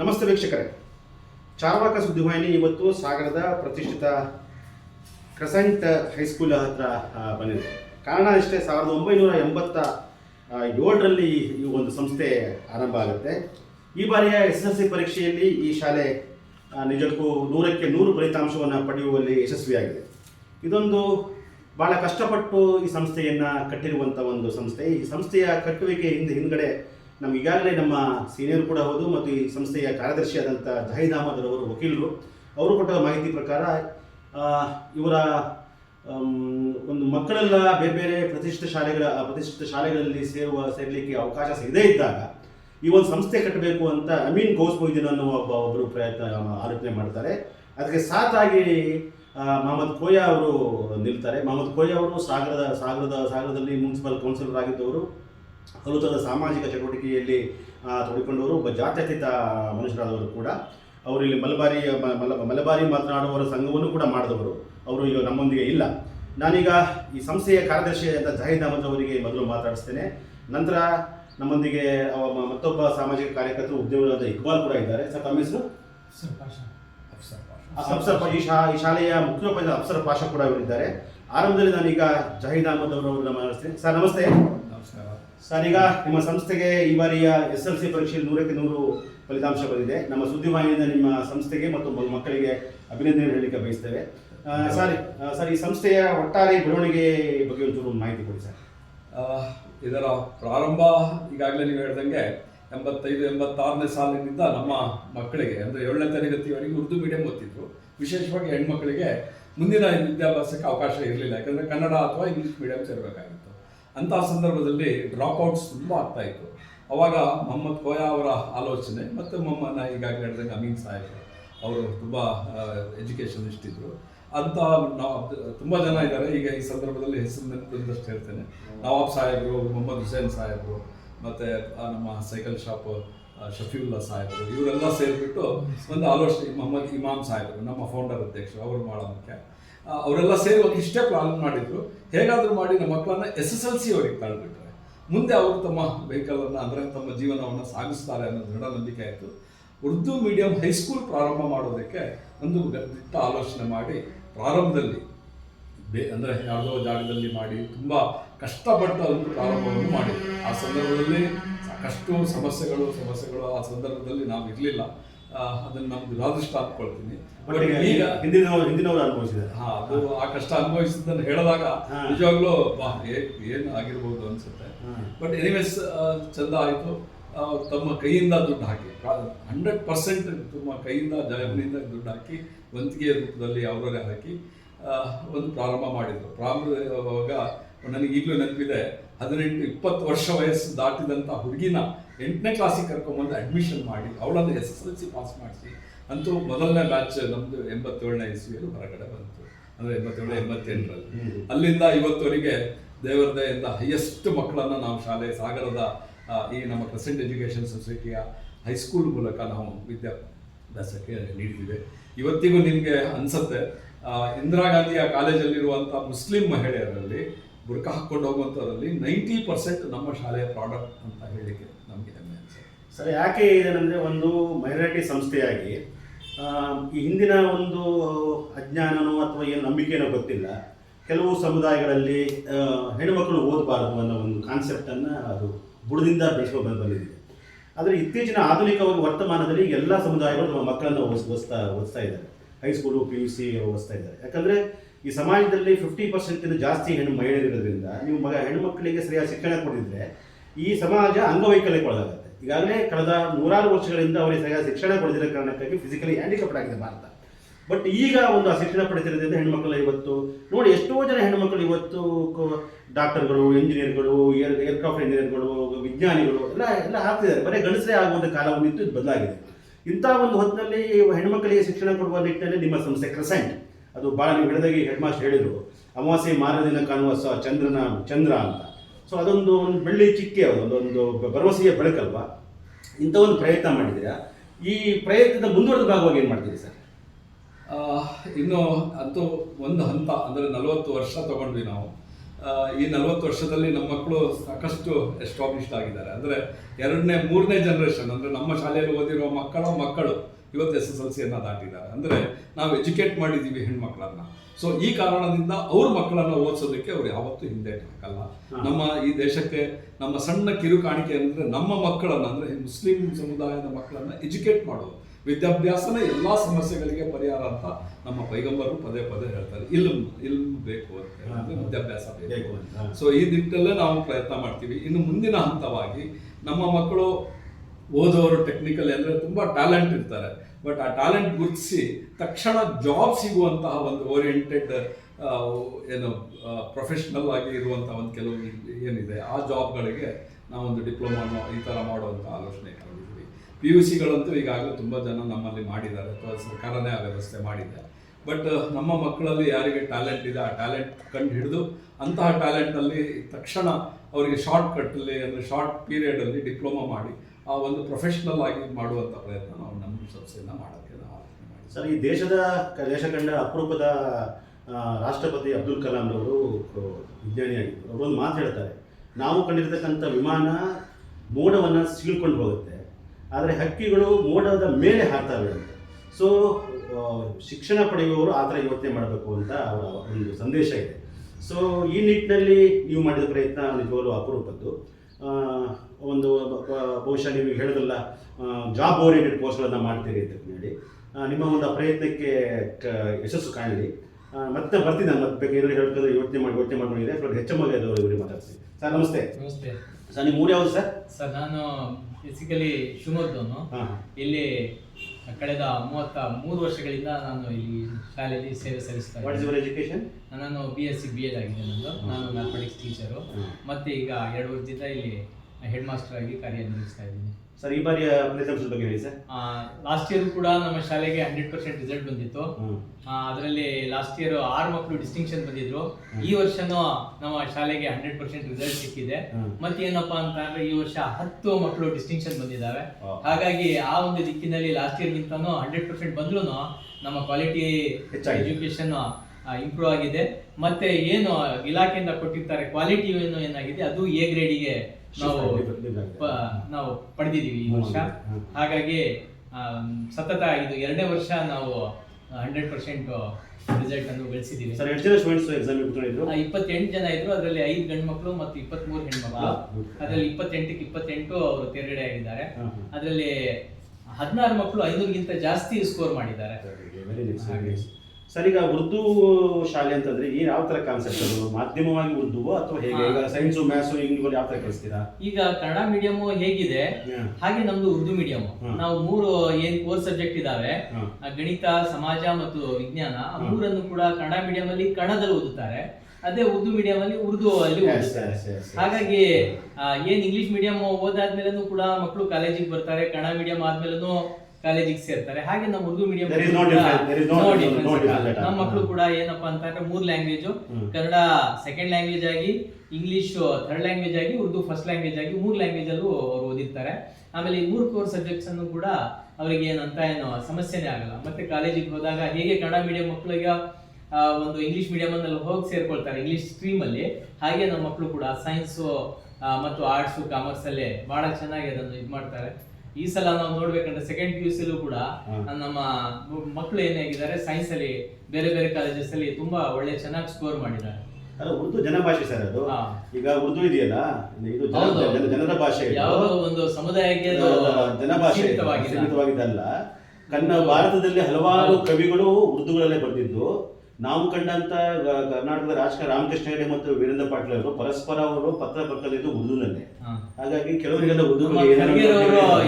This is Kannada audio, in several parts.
ನಮಸ್ತೆ ವೀಕ್ಷಕರೇ. ಚಾರ್ವಾಕ ಸುದ್ದಿವಾಹಿನಿ ಇವತ್ತು ಸಾಗರದ ಪ್ರತಿಷ್ಠಿತ ಕ್ರೆಸೆಂಟ್ ಹೈಸ್ಕೂಲ್ ಹತ್ರ ಬಂದಿದೆ. ಕಾರಣ ಇಷ್ಟೇ, ಸಾವಿರದ ಒಂಬೈನೂರ ಎಂಬತ್ತ ಏಳರಲ್ಲಿ ಈ ಒಂದು ಸಂಸ್ಥೆ ಆರಂಭ ಆಗುತ್ತೆ. ಈ ಬಾರಿಯ ಎಸ್ ಎಸ್ ಸಿ ಪರೀಕ್ಷೆಯಲ್ಲಿ ಈ ಶಾಲೆ ನಿಜಕ್ಕೂ ನೂರಕ್ಕೆ ನೂರು ಫಲಿತಾಂಶವನ್ನು ಪಡೆಯುವಲ್ಲಿ ಯಶಸ್ವಿಯಾಗಿದೆ. ಇದೊಂದು ಬಹಳ ಕಷ್ಟಪಟ್ಟು ಈ ಸಂಸ್ಥೆಯನ್ನು ಕಟ್ಟಿರುವಂಥ ಒಂದು ಸಂಸ್ಥೆ. ಈ ಸಂಸ್ಥೆಯ ಕಟ್ಟುವಿಕೆ ಹಿಂದೆ ಹಿಂದ್ಗಡೆ ನಮ್ಗೆ ಈಗಾಗಲೇ ನಮ್ಮ ಸೀನಿಯರ್ ಕೂಡ ಹೌದು ಮತ್ತು ಈ ಸಂಸ್ಥೆಯ ಕಾರ್ಯದರ್ಶಿಯಾದಂಥ ಜಾಹಿದ್ ಅಹಮದ್ ಅವರು ವಕೀಲರು, ಅವರು ಕೊಟ್ಟ ಮಾಹಿತಿ ಪ್ರಕಾರ ಇವರ ಒಂದು ಮಕ್ಕಳೆಲ್ಲ ಬೇರೆ ಬೇರೆ ಪ್ರತಿಷ್ಠಿತ ಶಾಲೆಗಳ ಪ್ರತಿಷ್ಠಿತ ಶಾಲೆಗಳಲ್ಲಿ ಸೇರುವ, ಸೇರಲಿಕ್ಕೆ ಅವಕಾಶ ಸಿಗದೇ ಇದ್ದಾಗ ಈ ಒಂದು ಸಂಸ್ಥೆ ಕಟ್ಟಬೇಕು ಅಂತ ಅಮೀನ್ ಗೌಸ್ ಮೊಯ್ದೀನ್ ಅನ್ನೋ ಒಬ್ಬ ಒಬ್ಬರು ಪ್ರಯತ್ನ ಆಲೋಚನೆ ಮಾಡ್ತಾರೆ. ಅದಕ್ಕೆ ಸಾಥಾಗಿ ಮಹಮ್ಮದ್ ಕೋಯ ಅವರು ನಿಲ್ತಾರೆ. ಮಹಮ್ಮದ್ ಕೋಯ ಅವರು ಸಾಗರದ ಸಾಗರದ, ಸಾಗರದಲ್ಲಿ ಮುನ್ಸಿಪಲ್ ಕೌನ್ಸಿಲರ್ ಆಗಿದ್ದವರು. ಹಲವು ಥರದ ಸಾಮಾಜಿಕ ಚಟುವಟಿಕೆಯಲ್ಲಿ ತೊಡಿಕೊಂಡವರು ಒಬ್ಬ ಜಾತ್ಯತೀತ ಮನುಷ್ಯರಾದವರು ಕೂಡ ಅವರು ಇಲ್ಲಿ ಮಲಬಾರಿ ಮಲಬಾರಿ ಮಾತನಾಡುವವರ ಸಂಘವನ್ನು ಕೂಡ ಮಾಡಿದವರು. ಅವರು ಈಗ ನಮ್ಮೊಂದಿಗೆ ಇಲ್ಲ. ನಾನೀಗ ಈ ಸಂಸ್ಥೆಯ ಕಾರ್ಯದರ್ಶಿಯಾದ ಜಾಹಿದ್ ಅಹಮದ್ ಅವರಿಗೆ ಮೊದಲು ಮಾತಾಡಿಸ್ತೇನೆ. ನಂತರ ನಮ್ಮೊಂದಿಗೆ ಮತ್ತೊಬ್ಬ ಸಾಮಾಜಿಕ ಕಾರ್ಯಕರ್ತರು ಉದ್ಯೋಗದ ಇಕ್ಬಾಲ್ ಕೂಡ ಇದ್ದಾರೆ. ಸರ್ ತಮ್ಮ ಹೆಸರು? ಅಫ್ಸರ್ ಈ ಶಾ ಈ ಶಾಲೆಯ ಮುಖ್ಯೋಪಾಧ್ಯಾಯ ಅಫ್ಸರ್ ಪಾಷ ಕೂಡ ಇವರಿದ್ದಾರೆ. ಆರಂಭದಲ್ಲಿ ನಾನೀಗ ಜಾಹಿದ್ ಅಹಮದ್ ಅವರನ್ನು ಮಾತಾಡಿಸ್ತೇನೆ. ಸರ್ ನಮಸ್ತೆ. ಸರ್, ಈಗ ನಿಮ್ಮ ಸಂಸ್ಥೆಗೆ ಈ ಬಾರಿಯ ಎಸ್ ಎಲ್ ಸಿ ಪರೀಕ್ಷೆಯಲ್ಲಿ ನೂರಕ್ಕೆ ನೂರು ಫಲಿತಾಂಶ ಬಂದಿದೆ. ನಮ್ಮ ಸುದ್ದಿವಾಹಿನಿಯಿಂದ ನಿಮ್ಮ ಸಂಸ್ಥೆಗೆ ಮತ್ತು ಮಕ್ಕಳಿಗೆ ಅಭಿನಂದನೆ ಹೇಳಲಿಕ್ಕೆ ಬಯಸ್ತೇವೆ. ಸರ್ ಸರ್, ಈ ಸಂಸ್ಥೆಯ ಒಟ್ಟಾರೆ ಬೆಳವಣಿಗೆ ಬಗ್ಗೆ ಒಂಚೂರು ಮಾಹಿತಿ ಕೊಡಿ, ಸರ್. ಇದರ ಪ್ರಾರಂಭ ಈಗಾಗಲೇ ನೀವು ಹೇಳ್ದಂಗೆ ಎಂಬತ್ತೈದು, ಎಂಬತ್ತಾರನೇ ಸಾಲಿನಿಂದ ನಮ್ಮ ಮಕ್ಕಳಿಗೆ, ಅಂದರೆ ಏಳನೇ ತರಗತಿಯವರೆಗೆ ಉರ್ದು ಮೀಡಿಯಂ ಓದ್ತಿದ್ರು. ವಿಶೇಷವಾಗಿ ಹೆಣ್ಮಕ್ಳಿಗೆ ಮುಂದಿನ ವಿದ್ಯಾಭ್ಯಾಸಕ್ಕೆ ಅವಕಾಶ ಇರಲಿಲ್ಲ. ಯಾಕಂದರೆ ಕನ್ನಡ ಅಥವಾ ಇಂಗ್ಲೀಷ್ ಮೀಡಿಯಂ ಸೇರಬೇಕಾಗಿತ್ತು. ಅಂತಹ ಸಂದರ್ಭದಲ್ಲಿ ಡ್ರಾಪ್ಔಟ್ಸ್ ತುಂಬ ಆಗ್ತಾ ಇತ್ತು. ಅವಾಗ ಮೊಹಮ್ಮದ್ ಕೋಯಾ ಅವರ ಆಲೋಚನೆ ಮತ್ತು ಮೊಹಮ್ಮದ್ನ ಈಗಾಗಲೇ ಹೇಳಿದಂಗೆ ಅಮೀನ್ ಸಾಹೇಬ್ ಅವರು ತುಂಬ ಎಜುಕೇಷನಿಸ್ಟ್ ಇಷ್ಟಿದ್ರು ಅಂತ ನಾವು ತುಂಬ ಜನ ಇದ್ದಾರೆ. ಈಗ ಈ ಸಂದರ್ಭದಲ್ಲಿ ಹೆಸರು ನೆನಪಿದ್ದಷ್ಟು ಹೇಳ್ತೇನೆ. ನವಾಬ್ ಸಾಹೇಬರು, ಮೊಹಮ್ಮದ್ ಹುಸೇನ್ ಸಾಹೇಬರು, ಮತ್ತು ನಮ್ಮ ಸೈಕಲ್ ಶಾಪ್ ಶಫೀವುಲ್ಲಾ ಸಾಹೇಬರು, ಇವರೆಲ್ಲ ಸೇರಿಬಿಟ್ಟು ಒಂದು ಆಲೋಚನೆ ಮೊಹಮ್ಮದ್ ಇಮಾಮ್ ಸಾಹೇಬರು, ನಮ್ಮ ಫೌಂಡರ್ ಅಧ್ಯಕ್ಷರು, ಅವರು ಭಾಳ ಮುಖ್ಯ. ಅವರೆಲ್ಲ ಸೇರಿ ಒಂದು ಇಷ್ಟೇ ಪ್ಲಾನ್ ಮಾಡಿದ್ರು. ಹೇಗಾದರೂ ಮಾಡಿ ನಮ್ಮ ಮಕ್ಕಳನ್ನ ಎಸ್ ಎಸ್ ಎಲ್ ಸಿ ಅವರಿಗೆ ತಳ್ಳಿಬಿಟ್ರೆ ಮುಂದೆ ಅವರು ತಮ್ಮ ವೆಹಿಕಲನ್ನು ಅಂದರೆ ತಮ್ಮ ಜೀವನವನ್ನು ಸಾಗಿಸ್ತಾರೆ ಅನ್ನೋ ದೃಢ ನಂಬಿಕೆ ಆಯಿತು. ಉರ್ದು, ಮೀಡಿಯಂ ಹೈಸ್ಕೂಲ್ ಪ್ರಾರಂಭ ಮಾಡೋದಕ್ಕೆ ಒಂದು ದಿಟ್ಟ ಆಲೋಚನೆ ಮಾಡಿ ಪ್ರಾರಂಭದಲ್ಲಿ ಬೇ ಅಂದರೆ ಯಾವುದೋ ಜಾಗದಲ್ಲಿ ಮಾಡಿ ತುಂಬ ಕಷ್ಟಪಟ್ಟು ಅದನ್ನು ಪ್ರಾರಂಭವನ್ನು ಮಾಡಿ ಆ ಸಂದರ್ಭದಲ್ಲಿ ಸಾಕಷ್ಟು ಸಮಸ್ಯೆಗಳು ಸಮಸ್ಯೆಗಳು ಆ ಸಂದರ್ಭದಲ್ಲಿ ನಾವು ಇರಲಿಲ್ಲ. ಅದನ್ನು ನಮ್ದು ದುರಾದೃಷ್ಟ ಹಾಕ್ಕೊಳ್ತೀನಿ ಬಟ್ ಈಗ ಹಿಂದಿನವರು ಹಿಂದಿನವರು ಅನುಭವಿಸಿದ್ದಾರೆ. ಹಾ ಅದು ಆ ಕಷ್ಟ ಅನುಭವಿಸಿದ್ದನ್ನು ಹೇಳಿದಾಗ. ನಿಜವಾಗ್ಲೂ ಬಾ ಏನು ಆಗಿರ್ಬೋದು ಅನ್ಸುತ್ತೆ. ಬಟ್ ಎನಿವೇಸ್ ಚಂದ ಆಯಿತು. ತಮ್ಮ ಕೈಯಿಂದ ದುಡ್ಡು ಹಾಕಿ. ಹಂಡ್ರೆಡ್ ಪರ್ಸೆಂಟ್ ತಮ್ಮ ಕೈಯಿಂದ ಜಗತ್ತಿನಿಂದ ದುಡ್ಡು ಹಾಕಿ ವಂತಿಗೆ ರೂಪದಲ್ಲಿ ಅವರವರೇ ಹಾಕಿ. ಒಂದು ಪ್ರಾರಂಭ ಮಾಡಿದರು. ಪ್ರಾರಂಭವಾಗ ನನಗೆ ಈಗಲೂ ನೆನಪಿದೆ ಹದಿನೆಂಟು ಇಪ್ಪತ್ತು ವರ್ಷ ವಯಸ್ಸು ದಾಟಿದಂಥ ಹುಡುಗಿನ ಎಂಟನೇ ಕ್ಲಾಸಿಗೆ ಕರ್ಕೊಂಬಂದು ಅಡ್ಮಿಷನ್ ಮಾಡಿ ಅವಳನ್ನು S S L C pass ಮಾಡಿಸಿ ಅಂತೂ ಮೊದಲನೇ ಬ್ಯಾಚ್ ನಮ್ಮದು ಎಂಬತ್ತೇಳನೇ ಇಸ್ವಿಯಲ್ಲಿ ಹೊರಗಡೆ ಬಂತು. ಅಂದರೆ ಎಂಬತ್ತೇಳು ಎಂಬತ್ತೆಂಟರಲ್ಲಿ. ಅಲ್ಲಿಂದ ಇವತ್ತುವರೆಗೆ ದೇವರದೆಯಿಂದ ಹೈಯೆಸ್ಟ್ ಮಕ್ಕಳನ್ನು ನಾವು ಶಾಲೆ ಸಾಗರದ ಈ ನಮ್ಮ ಕ್ರೆಸೆಂಟ್ ಎಜುಕೇಷನ್ ಸೊಸೈಟಿಯ ಹೈಸ್ಕೂಲ್ ಮೂಲಕ ನಾವು ವಿದ್ಯಾಭ್ಯಾಸಕ್ಕೆ ನೀಡಿದ್ದೇವೆ. ಇವತ್ತಿಗೂ ನಿಮಗೆ ಅನ್ಸುತ್ತೆ ಇಂದಿರಾ ಗಾಂಧಿಯ ಕಾಲೇಜಲ್ಲಿರುವಂಥ ಮುಸ್ಲಿಂ ಮಹಿಳೆಯರಲ್ಲಿ ಬುರ್ಕ ಹಾಕ್ಕೊಂಡು ಹೋಗುವಂಥದ್ರಲ್ಲಿ ನೈಂಟಿ ಪರ್ಸೆಂಟ್ ನಮ್ಮ ಶಾಲೆಯ ಪ್ರಾಡಕ್ಟ್ ಅಂತ ಹೇಳಲಿಕ್ಕೆ ನಮಗೆ ಹೆಮ್ಮೆ ಸರ್, ಯಾಕೆ ಇದೆನಂದ್ರೆ ಒಂದು ಮೈನಾರಿಟಿ ಸಂಸ್ಥೆಯಾಗಿ ಈ ಹಿಂದಿನ ಒಂದು ಅಜ್ಞಾನನೋ ಅಥವಾ ಏನು ನಂಬಿಕೆನೋ ಗೊತ್ತಿಲ್ಲ. ಕೆಲವು ಸಮುದಾಯಗಳಲ್ಲಿ ಹೆಣ್ಣುಮಕ್ಕಳು ಓದಬಾರದು ಅನ್ನೋ ಒಂದು ಕಾನ್ಸೆಪ್ಟನ್ನು ಅದು ಬುಡದಿಂದ ಬೆಳೆಸ್ಕೊಂಡು ಬಂದು ಬಂದಿದೆ. ಆದರೆ ಇತ್ತೀಚಿನ ಆಧುನಿಕವಾಗಿ ವರ್ತಮಾನದಲ್ಲಿ ಎಲ್ಲ ಸಮುದಾಯಗಳು ತಮ್ಮ ಮಕ್ಕಳನ್ನು ಓದಿಸ್, ಓದಿಸ್ತಾ ಓದಿಸ್ತಾ ಇದ್ದಾರೆ. High school P U C ಓದಿಸ್ತಾ ಇದ್ದಾರೆ. ಯಾಕಂದರೆ ಈ ಸಮಾಜದಲ್ಲಿ ಫಿಫ್ಟಿ ಪರ್ಸೆಂಟ್ಗಿಂತ ಜಾಸ್ತಿ ಹೆಣ್ಣು ಮಹಿಳೆಯರಿರೋದ್ರಿಂದ ನೀವು ಮಗ ಹೆಣ್ಣುಮಕ್ಕಳಿಗೆ ಸರಿಯಾದ ಶಿಕ್ಷಣ ಕೊಡಿದ್ರೆ ಈ ಸಮಾಜ ಅಂಗವೈಕಲ್ಯಕ್ಕೆ ಒಳಗಾಗುತ್ತೆ ಈಗಾಗಲೇ ಕಳೆದ ನೂರಾರು ವರ್ಷಗಳಿಂದ ಅವರಿಗೆ ಸರಿಯಾದ ಶಿಕ್ಷಣ ಕೊಡದಿರೋ ಕಾರಣಕ್ಕಾಗಿ ಫಿಸಿಕಲಿ ಹ್ಯಾಂಡಿಕಪ್ಡ್ ಆಗಿದೆ ಭಾರತ. ಬಟ್ ಈಗ ಒಂದು ಆ ಶಿಕ್ಷಣ ಪಡೆದಿರೋದ್ರಿಂದ ಹೆಣ್ಮಕ್ಳು ಇವತ್ತು, ನೋಡಿ ಎಷ್ಟೋ ಜನ ಹೆಣ್ಮಕ್ಳು ಇವತ್ತು ಡಾಕ್ಟರ್ಗಳು ಇಂಜಿನಿಯರ್ಗಳು ಏರ್ ಏರ್ಕ್ರಾಫ್ಟ್ ಇಂಜಿನಿಯರ್ಗಳು ವಿಜ್ಞಾನಿಗಳು, ಎಲ್ಲ ಎಲ್ಲ ಆಗ್ತಿದ್ದಾರೆ ಬರೀ ಗಂಡಸರೇ ಆಗುವಂಥ ಬಂದಿತ್ತು ಇದು ಬದಲಾಗಿದೆ. ಇಂಥ ಒಂದು ಹೊತ್ತಿನಲ್ಲಿ ಹೆಣ್ಮಕ್ಕಳಿಗೆ ಶಿಕ್ಷಣ ಕೊಡುವ ನಿಟ್ಟಿನಲ್ಲಿ ನಿಮ್ಮ ಸಂಸ್ಥೆ ಕ್ರೆಸೆಂಟ್. ಅದು ಭಾಳ ನೀವು ಹೇಳಿದಾಗೆ ಹೆಡ್ ಮಾಸ್ಟರ್ ಹೇಳಿದರು. ಅಮಾವಾಸ್ಯೆ ಮಾರದಿನ ಕಾಣುವ ಸ ಚಂದ್ರನ ಚಂದ್ರ ಅಂತ. ಸೊ ಅದೊಂದು ಒಂದು ಬೆಳ್ಳಿ ಚಿಕ್ಕೆ ಒಂದೊಂದು ಭರವಸೆಯ ಬೆಳಕಲ್ವಾ ಇಂಥ ಒಂದು ಪ್ರಯತ್ನ ಮಾಡಿದ್ದೀರಾ? ಈ ಪ್ರಯತ್ನದ ಮುಂದುವರೆದ ಭಾಗವಾಗಿ ಏನು ಮಾಡ್ತೀರಿ ಸರ್? ಇನ್ನು ಅಂತೂ ಒಂದು ಹಂತ, ಅಂದರೆ ನಲವತ್ತು ವರ್ಷ ತಗೊಂಡ್ವಿ ನಾವು. ಈ ನಲವತ್ತು ವರ್ಷದಲ್ಲಿ ನಮ್ಮ ಮಕ್ಕಳು ಸಾಕಷ್ಟು ಎಸ್ಟಾಬ್ಲಿಷ್ಡ್ ಆಗಿದ್ದಾರೆ. ಅಂದರೆ ಎರಡನೇ ಮೂರನೇ ಜನರೇಷನ್ ಅಂದರೆ ನಮ್ಮ ಶಾಲೆಯಲ್ಲಿ ಓದಿರುವ ಮಕ್ಕಳ ಮಕ್ಕಳು ಇವತ್ತು ಎಸ್ ಎಸ್ ಎಲ್ ಸಿಯನ್ನು ದಾಟಿದ್ದಾರೆ. ಅಂದರೆ ನಾವು ಎಜುಕೇಟ್ ಮಾಡಿದ್ದೀವಿ ಹೆಣ್ಮಕ್ಳನ್ನ. ಸೊ ಈ ಕಾರಣದಿಂದ ಅವ್ರ ಮಕ್ಕಳನ್ನ ಓದಿಸೋದಕ್ಕೆ ಅವ್ರು ಯಾವತ್ತೂ ಹಿಂದೆ ಹಾಕಲ್ಲ ನಮ್ಮ ಈ ದೇಶಕ್ಕೆ ನಮ್ಮ ಸಣ್ಣ ಕಿರುಕಾಣಿಕೆ ಅಂದರೆ ನಮ್ಮ ಮಕ್ಕಳನ್ನ ಅಂದರೆ ಮುಸ್ಲಿಂ ಸಮುದಾಯದ ಮಕ್ಕಳನ್ನ ಎಜುಕೇಟ್ ಮಾಡೋದು. ವಿದ್ಯಾಭ್ಯಾಸನೇ ಎಲ್ಲ ಸಮಸ್ಯೆಗಳಿಗೆ ಪರಿಹಾರ ಅಂತ ನಮ್ಮ ಪೈಗಂಬರು ಪದೇ ಪದೇ ಹೇಳ್ತಾರೆ. ಇಲ್ಮ್ ಇಲ್ಮ್ ಬೇಕು ಅಂತ ಹೇಳಿದ್ರೆ ವಿದ್ಯಾಭ್ಯಾಸ ಬೇಕು ಸೊ ಈ ದಿಟ್ಟಲ್ಲೇ ನಾವು ಪ್ರಯತ್ನ ಮಾಡ್ತೀವಿ. ಇನ್ನು ಮುಂದಿನ ಹಂತವಾಗಿ ನಮ್ಮ ಮಕ್ಕಳು ಓದೋರು ಟೆಕ್ನಿಕಲ್ ಅಂದರೆ ತುಂಬ ಟ್ಯಾಲೆಂಟ್ ಇರ್ತಾರೆ. ಬಟ್ ಆ ಟ್ಯಾಲೆಂಟ್ ಗುರುತಿಸಿ ತಕ್ಷಣ ಜಾಬ್ ಸಿಗುವಂತಹ ಒಂದು ಓರಿಯೆಂಟೆಡ್ ಏನು ಪ್ರೊಫೆಷ್ನಲ್ ಆಗಿ ಇರುವಂತಹ ಒಂದು ಕೆಲವು ಏನಿದೆ ಆ ಜಾಬ್ಗಳಿಗೆ ನಾವೊಂದು ಡಿಪ್ಲೊಮಾನೋ ಈ ಥರ ಮಾಡುವಂಥ ಆಲೋಚನೆ ಪಿ ಯು ಸಿಗಳಂತೂ ಈಗಾಗಲೇ ತುಂಬ ಜನ ನಮ್ಮಲ್ಲಿ ಮಾಡಿದ್ದಾರೆ, ಅಥವಾ ಸರ್ಕಾರನೇ ಆ ವ್ಯವಸ್ಥೆ ಮಾಡಿದೆ. ಬಟ್ ನಮ್ಮ ಮಕ್ಕಳಲ್ಲಿ ಯಾರಿಗೆ ಟ್ಯಾಲೆಂಟ್ ಇದೆ, ಆ ಟ್ಯಾಲೆಂಟ್ ಕಂಡು ಹಿಡಿದು ಅಂತಹ ಟ್ಯಾಲೆಂಟಲ್ಲಿ ತಕ್ಷಣ ಅವರಿಗೆ ಶಾರ್ಟ್ ಕಟ್ಟಲ್ಲಿ ಅಂದರೆ ಶಾರ್ಟ್ ಪೀರಿಯಡಲ್ಲಿ ಡಿಪ್ಲೊಮಾ ಮಾಡಿ, ಆ ಒಂದು ಪ್ರೊಫೆಷ್ನಲ್ ಆಗಿ ಮಾಡುವಂಥ ಪ್ರಯತ್ನ ನಾವು ನಮ್ಮ ಸಂಸ್ಥೆಯನ್ನು ಮಾಡೋಕ್ಕೆ ನಾವು ಸರ್, ಈ ದೇಶದ ದೇಶ ಕಂಡ ಅಪರೂಪದ ರಾಷ್ಟ್ರಪತಿ ಅಬ್ದುಲ್ ಕಲಾಂ ಅವರು ವಿಜ್ಞಾನಿಯಾಗಿದ್ದರು ಅವರೊಂದು ಮಾತು ಹೇಳ್ತಾರೆ, ನಾವು ಕಂಡಿರ್ತಕ್ಕಂಥ ವಿಮಾನ ಮೋಡವನ್ನು ಸೀಳ್ಕೊಂಡು ಹೋಗುತ್ತೆ. ಆದರೆ ಹಕ್ಕಿಗಳು ಮೋಡದ ಮೇಲೆ ಹಾರ್ತವೆ ಅಂತ ಸೊ ಶಿಕ್ಷಣ ಪಡೆಯುವವರು ಆ ಥರ ಯೋಚನೆ ಮಾಡಬೇಕು ಅಂತ ಅವರ ಒಂದು ಸಂದೇಶ ಇದೆ. ಸೊ ಈ ನಿಟ್ಟಿನಲ್ಲಿ ನೀವು ಮಾಡಿದ ಪ್ರಯತ್ನ ನಿಜವಾಗ್ಲೂ ಅಪರೂಪದ್ದು. ಒಂದು ಬಹುಶಃ ನೀವು ಹೇಳಿದ್ರಲ್ಲ ಜಾಬ್ ಓರಿಯೆಂಟೆಡ್ ಪೋಸ್ಟ್ಗಳನ್ನು ಮಾಡ್ತೀರಿ ಅಂತ ಹೇಳಿ. ನಿಮ್ಮ ಒಂದು ಪ್ರಯತ್ನಕ್ಕೆ ಯಶಸ್ಸು ಕಾಣಲಿ. ಮತ್ತೆ ಬರ್ತೀನಿ ನಾನು, ಮತ್ತೆ ಬೇಕಾದ್ರೆ ಯೋಚನೆ ಮಾಡಿ, ಯೋಚನೆ ಮಾಡ್ಕೊಂಡಿದೆ ಹೆಚ್ಚು ಮಗ ಮಾತಾಡ್ತೀನಿ. ಸರ್, ನಮಸ್ತೆ. ನಮಸ್ತೆ. ಸರ್ ನಿಮ್ಮ ಊರು ಯಾವುದು ಸರ್? ಸರ್ ನಾನು ಬೇಸಿಕಲಿ ಶಿವಮೊಗ್ಗದವನು ಹಾಂ ಇಲ್ಲಿ ಕಳೆದ ಮೂವತ್ತ ಮೂರು ವರ್ಷಗಳಿಂದ ನಾನು ಇಲ್ಲಿ ಶಾಲೆಯಲ್ಲಿ ಸೇವೆ ಸಲ್ಲಿಸ್ತಾ ವಾಟ್ ಇಸ್ ಇದ್ದೀನಿ. ಯುವರ್ ಎಜುಕೇಶನ್ ನಾನು B S C B Ed ಆಗಿದೆ ನಂದು. ನಾನು ಮ್ಯಾಥಮೆಟಿಕ್ಸ್ ಟೀಚರು. ಮತ್ತೆ ಈಗ ಎರಡು ವರ್ಷದಿಂದ ಇಲ್ಲಿ ಹೆಡ್ ಮಾಸ್ಟರ್ ಆಗಿ ಕಾರ್ಯನಿರ್ವಹಿಸ್ತಾ ಇದ್ದೀನಿ. ಸರ್ ಈ ಬಾರಿಯ ಫಲಿತಾಂಶದ ಬಗ್ಗೆ ಹೇಳಿ ಸರ್. ಲಾಸ್ಟ್ ಇಯರ್ ಕೂಡ ನಮ್ಮ ಶಾಲೆಗೆ ಹಂಡ್ರೆಡ್ ಪರ್ಸೆಂಟ್ ರಿಸಲ್ಟ್ ಬಂದಿತ್ತು. ಅದರಲ್ಲಿ ಲಾಸ್ಟ್ ಇಯರ್ ಆರು ಮಕ್ಕಳು ಡಿಸ್ಟಿಂಕ್ಷನ್ ಬಂದಿದ್ರು. ಈ ವರ್ಷನೂ ನಮ್ಮ ಶಾಲೆಗೆ ಹಂಡ್ರೆಡ್ ಪರ್ಸೆಂಟ್ ರಿಸಲ್ಟ್ ಸಿಕ್ಕಿದೆ. ಮತ್ತೆ ಏನಪ್ಪಾ ಅಂತ ಅಂದ್ರೆ ಈ ವರ್ಷ ಹತ್ತು ಮಕ್ಕಳು ಡಿಸ್ಟಿಂಕ್ಷನ್ ಬಂದಿದ್ದಾವೆ ಹಾಗಾಗಿ ಆ ಒಂದು ದಿಕ್ಕಿನಲ್ಲಿ ಲಾಸ್ಟ್ ಇಯರ್ ಗಿಂತ ಹಂಡ್ರೆಡ್ ಪರ್ಸೆಂಟ್ ಬಂದ್ರು ನಮ್ಮ ಕ್ವಾಲಿಟಿ. ಎಜುಕೇಶನ್ ಇಂಪ್ರೂವ್ ಆಗಿದೆ. ಮತ್ತೆ ಏನು ಇಲಾಖೆಯಿಂದ ಕೊಟ್ಟಿರ್ತಾರೆ ಕ್ವಾಲಿಟಿ ಏನು ಏನಾಗಿದೆ ಅದು ಎ ಗ್ರೇಡಿಗೆ ನಾವು ನಾವು ಪಡೆದಿದ್ದೀವಿ ಈ ವರ್ಷ. ಹಾಗಾಗಿ ಸತತ ಇದು ಎರಡನೇ ವರ್ಷ ನಾವು ಹಂಡ್ರೆಡ್ ಪರ್ಸೆಂಟ್ ರಿಸಲ್ಟ್ ಅನ್ನು ಗಳಿಸಿದ್ದೀವಿ. ಸರ್ ಎಷ್ಟು ಜನ ಸ್ಟೂಡೆಂಟ್ಸ್ ಎಕ್ಸಾಮ್ ಕೂತ್ಕೊಂಡಿದ್ರು ಇಪ್ಪತ್ತೆಂಟು ಜನ ಇದ್ರು. ಅದರಲ್ಲಿ ಐದು ಗಂಡು ಮಕ್ಕಳು ಮತ್ತು ಇಪ್ಪತ್ಮೂರು ಹೆಣ್ಮಕ್ಳು. ಅದರಲ್ಲಿ ಇಪ್ಪತ್ತೆಂಟಕ್ಕೆ ಇಪ್ಪತ್ತೆಂಟು ಅವರು ತೇರ್ಗಡೆ ಆಗಿದ್ದಾರೆ ಅದರಲ್ಲಿ ಹದಿನಾರು ಮಕ್ಕಳು ಐನೂರಿಗಿಂತ ಜಾಸ್ತಿ ಸ್ಕೋರ್ ಮಾಡಿದ್ದಾರೆ. ಸರ್ ಈಗ ಉರ್ದು ಶಾಲೆ ಅಂತಂದ್ರೆ ಈ ಯಾವ ತರ ಕಾನ್ಸೆಪ್ಟ್ ಅದು? ಮಾಧ್ಯಮವಾಗಿ ಉರ್ದು ಅಥವಾ ಹೇಗೆ? ಈಗ ಸೈನ್ಸ್ ಮ್ಯಾಥ್ಸ್ ಇಂಗ್ಲಿಷ್ ಯಾವ ತರ ಕಲಿಸ್ತೀರಾ? ಈಗ ಕನ್ನಡ ಮೀಡಿಯಂ ಹೇಗಿದೆ ಹಾಗೆ ನಮ್ದು ಉರ್ದು ಮೀಡಿಯಂ. ನಾವು ಮೂರು ಏನ್ ಕೋರ್ ಸಬ್ಜೆಕ್ಟ್ ಇದಾವೆ. ಆ, ಗಣಿತ ಸಮಾಜ ಮತ್ತು ವಿಜ್ಞಾನ ಮೂರನ್ನು ಕೂಡ ಕನ್ನಡ ಮೀಡಿಯಂ ಅಲ್ಲಿ ಕನ್ನಡದಲ್ಲಿ ಓದುತ್ತಾರೆ. ಅದೇ ಉರ್ದು ಮೀಡಿಯಂ ಅಲ್ಲಿ ಉರ್ದು ಅಲ್ಲಿ. ಹಾಗಾಗಿ ಏನ್ ಇಂಗ್ಲಿಷ್ ಮೀಡಿಯಂ ಓದಾದ್ಮೇಲೂ ಕೂಡ ಮಕ್ಕಳು ಕಾಲೇಜಿಗೆ ಬರ್ತಾರೆ ಕನ್ನಡ ಮೀಡಿಯಂ ಆದ್ಮೇಲೂ ಕಾಲೇಜಿಗೆ ಸೇರ್ತಾರೆ. ಹಾಗೆ ನಮ್ಮ ಉರ್ದು ಮೀಡಿಯಂ. ನಮ್ಮ ಮಕ್ಕಳು ಕೂಡ ಏನಪ್ಪಾ ಅಂತಂದ್ರೆ ಮೂರ್ ಲ್ಯಾಂಗ್ವೇಜ್ ಕನ್ನಡ ಸೆಕೆಂಡ್ ಲ್ಯಾಂಗ್ವೇಜ್ ಆಗಿ ಇಂಗ್ಲಿಷ್ ಥರ್ಡ್ ಲ್ಯಾಂಗ್ವೇಜ್ ಆಗಿ ಉರ್ದು ಫಸ್ಟ್ ಲ್ಯಾಂಗ್ವೇಜ್ ಆಗಿ ಮೂರ್ ಲ್ಯಾಂಗ್ವೇಜ್ ಅಲ್ಲೂ ಅವ್ರು ಓದಿರ್ತಾರೆ. ಆಮೇಲೆ ಈ ಮೂರು ಕೋರ್ ಸಬ್ಜೆಕ್ಟ್ಸ್ ಅನ್ನು ಕೂಡ ಅವರಿಗೆ ಏನಂತ ಏನು ಸಮಸ್ಯೆನೇ ಆಗಲ್ಲ. ಮತ್ತೆ ಕಾಲೇಜಿಗೆ ಹೋದಾಗ ಹೇಗೆ ಕನ್ನಡ ಮೀಡಿಯಂ ಮಕ್ಕಳಿಗೆ ಒಂದು ಇಂಗ್ಲಿಷ್ ಮೀಡಿಯಂ ಅಲ್ಲಿ ಹೋಗಿ ಸೇರ್ಕೊಳ್ತಾರೆ ಇಂಗ್ಲಿಷ್ ಸ್ಟ್ರೀಮ್ ಅಲ್ಲಿ ಹಾಗೆ ನಮ್ಮ ಮಕ್ಕಳು ಕೂಡ ಸೈನ್ಸ್ ಮತ್ತು ಆರ್ಟ್ಸ್ ಕಾಮರ್ಸ್ ಅಲ್ಲೇ ಬಹಳ ಚೆನ್ನಾಗಿ ಅದನ್ನು ಇದು ಮಾಡ್ತಾರೆ. ಈ ಸಲ ನಾವು ನೋಡ್ಬೇಕಂದ್ರೆ ಸೆಕೆಂಡ್ ಪಿ ಯು ಸಿಲೂ ಕೂಡ ನಮ್ಮ ಮಕ್ಕಳು ಏನಾಗಿದ್ದಾರೆ? ಸೈನ್ಸ್ ಅಲ್ಲಿ ಬೇರೆ ಬೇರೆ ಕಾಲೇಜಸ್ ಅಲ್ಲಿ ತುಂಬಾ ಒಳ್ಳೆ ಚೆನ್ನಾಗಿ ಸ್ಕೋರ್ ಮಾಡಿದ್ದಾರೆ. ಅದು ಉರ್ದು ಜನಭಾಷೆ ಸರ್ ಅದು. ಈಗ ಉರ್ದು ಇದೆಯಲ್ಲ ಇದು. ಜನರ ಭಾಷೆ ಯಾವ ಒಂದು ಸಮುದಾಯಕ್ಕೆ ಜನಭಾಷೆ ಸೀಮಿತವಾಗಿದೆ. ಅಲ್ಲ ಕನ್ನಡ ಭಾರತದಲ್ಲಿ ಹಲವಾರು ಕವಿಗಳು ಉರ್ದುಗಳಲ್ಲೇ ಬರೆದಿದ್ದು ನಾವು ಕಂಡಂತ ಕರ್ನಾಟಕದ ರಾಜಕೀಯ ರಾಮಕೃಷ್ಣ ಹೆಗಡೆ ಮತ್ತು ವೀರೇಂದ್ರ ಪಾಟೀಲ್ ಅವರು ಪರಸ್ಪರ ಅವರು ಪತ್ರ ಬರ್ಕಲಿದ್ದು ಉರ್ದುನಲ್ಲೇ. ಹಾಗಾಗಿ ಕೆಲವರಿಗೆಲ್ಲ ಉರ್ದು.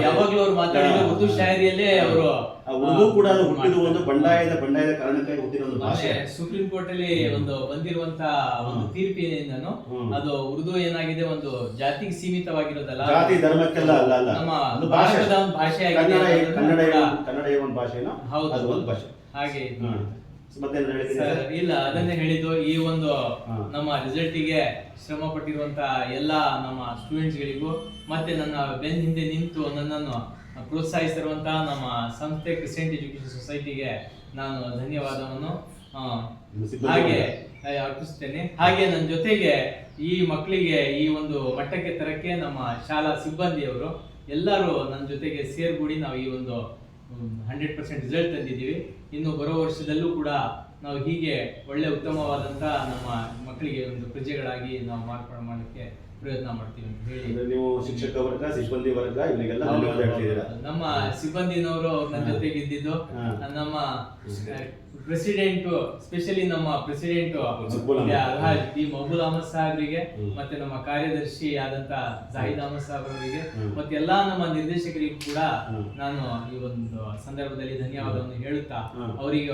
ಯಾವಾಗ್ಲೂ ಅವ್ರು. ಉರ್ದು ಶಾಯರಿಯಲ್ಲೇ ಅವರು ಉರ್ದು ಕೂಡ ಅದು ಹುಟ್ಟಿದ ಒಂದು ಬಂಡಾಯದ ಬಂಡಾಯದ ಕಾರಣಕ್ಕಾಗಿ ಹುಟ್ಟಿದ ಒಂದು ಭಾಷೆ. ಸುಪ್ರೀಂ ಕೋರ್ಟ್ ಅಲ್ಲಿ ಒಂದು ಬಂದಿರುವಂತ ಒಂದು. ತೀರ್ಪಿನಿಂದನು ಅದು ಉರ್ದು ಏನಾಗಿದೆ ಒಂದು ಜಾತಿಗೆ ಸೀಮಿತವಾಗಿರೋದಲ್ಲ? ಜಾತಿ ಧರ್ಮಕ್ಕೆಲ್ಲ ಅಲ್ಲ ಅಲ್ಲ. ನಮ್ಮ ಒಂದು ಭಾಷೆ ಕನ್ನಡ ಕನ್ನಡ ಕನ್ನಡ ಒಂದು ಭಾಷೆನೋ ಹೌದು. ಅದು ಒಂದು ಭಾಷೆ. ಹಾಗೆ ಹೇಳಿದ್ರೆ ಸರ್, ಇಲ್ಲ ಅದನ್ನೇ ಹೇಳಿದ್ದು. ಈ ಒಂದು ನಮ್ಮ ನಮ್ಮ ರಿಸಲ್ಟಿಗೆ ಶ್ರಮ ಪಟ್ಟಿರುವಂತ ಎಲ್ಲ ನಮ್ಮ ಸ್ಟೂಡೆಂಟ್ಸ್ ಗಳಿಗೂ ಮತ್ತೆ ನನ್ನ ಬೆನ್ ಹಿಂದೆ ನಿಂತು ನನ್ನನ್ನು ಪ್ರೋತ್ಸಾಹಿಸಿರುವಂತಹ ನಮ್ಮ ಸಂಸ್ಥೆ ಕ್ರಿಸೆಂಟ್ ಎಜುಕೇಶನ್ ಸೊಸೈಟಿಗೆ ನಾನು ಧನ್ಯವಾದವನ್ನು ಆ. ಹಾಗೆ ಆ, ಅರ್ಪಿಸ್ತೇನೆ ಹಾಗೆ ನನ್ನ ಜೊತೆಗೆ ಈ ಮಕ್ಕಳಿಗೆ ಈ ಒಂದು ಮಟ್ಟಕ್ಕೆ ತರಕ್ಕೆ ನಮ್ಮ ಶಾಲಾ ಸಿಬ್ಬಂದಿಯವರು ಎಲ್ಲರೂ ನನ್ನ ಜೊತೆಗೆ ಸೇರ್ಗೂಡಿ ನಾವು ಈ ಒಂದು ಹಂಡ್ರೆಡ್ ಪರ್ಸೆಂಟ್ ರಿಸಲ್ಟ್ ತಂದಿದ್ದೀವಿ. ಇನ್ನು ಬರೋ ವರ್ಷದಲ್ಲೂ ಕೂಡ ನಾವು ಹೀಗೆ ಒಳ್ಳೆ ಉತ್ತಮವಾದಂಥ ನಮ್ಮ ಮಕ್ಕಳಿಗೆ ಒಂದು ಪ್ರಜೆಗಳಾಗಿ ನಾವು ಮಾರ್ಪಾಡು ಮಾಡಲಿಕ್ಕೆ ಪ್ರಯತ್ನ ಮಾಡ್ತೀವಿ ಅಂತ ಹೇಳಿ. ಅಂದ್ರೆ ನೀವು ಶಿಕ್ಷಕ ವರ್ಗ ಸಿಬ್ಬಂದಿ ವರ್ಗ ಇವರಿಗೆಲ್ಲ ಧನ್ಯವಾದ ಹೇಳ್ತಿದ್ದೀರಾ ನಮ್ಮ ಸಿಬ್ಬಂದಿನವರು ನನ್ನ ಜೊತೆಗೆ ಇದ್ದಿದ್ದು ನಮ್ಮ ಪ್ರೆಸಿಡೆಂಟ್ ಸ್ಪೆಷಲಿ ನಮ್ಮ ಪ್ರೆಸಿಡೆಂಟ್. ಅಲ್ಹಾಜ್ ಡಿ ಮಹಬೂಲ್ ಅಹಮದ್ ಸಾಹೇಬ್ರಿಗೆ ಮತ್ತೆ ನಮ್ಮ ಕಾರ್ಯದರ್ಶಿ ಆದಂತ ಜಾಹಿದ್ ಅಹಮದ್ ಸಾಹೇಬ್ ಅವರಿಗೆ ಮತ್ತೆ ಎಲ್ಲಾ ನಮ್ಮ ನಿರ್ದೇಶಕರಿಗೂ ಕೂಡ ನಾನು ಈ ಒಂದು ಸಂದರ್ಭದಲ್ಲಿ ಧನ್ಯವಾದವನ್ನು ಹೇಳುತ್ತಾ. ಅವರಿಗೆ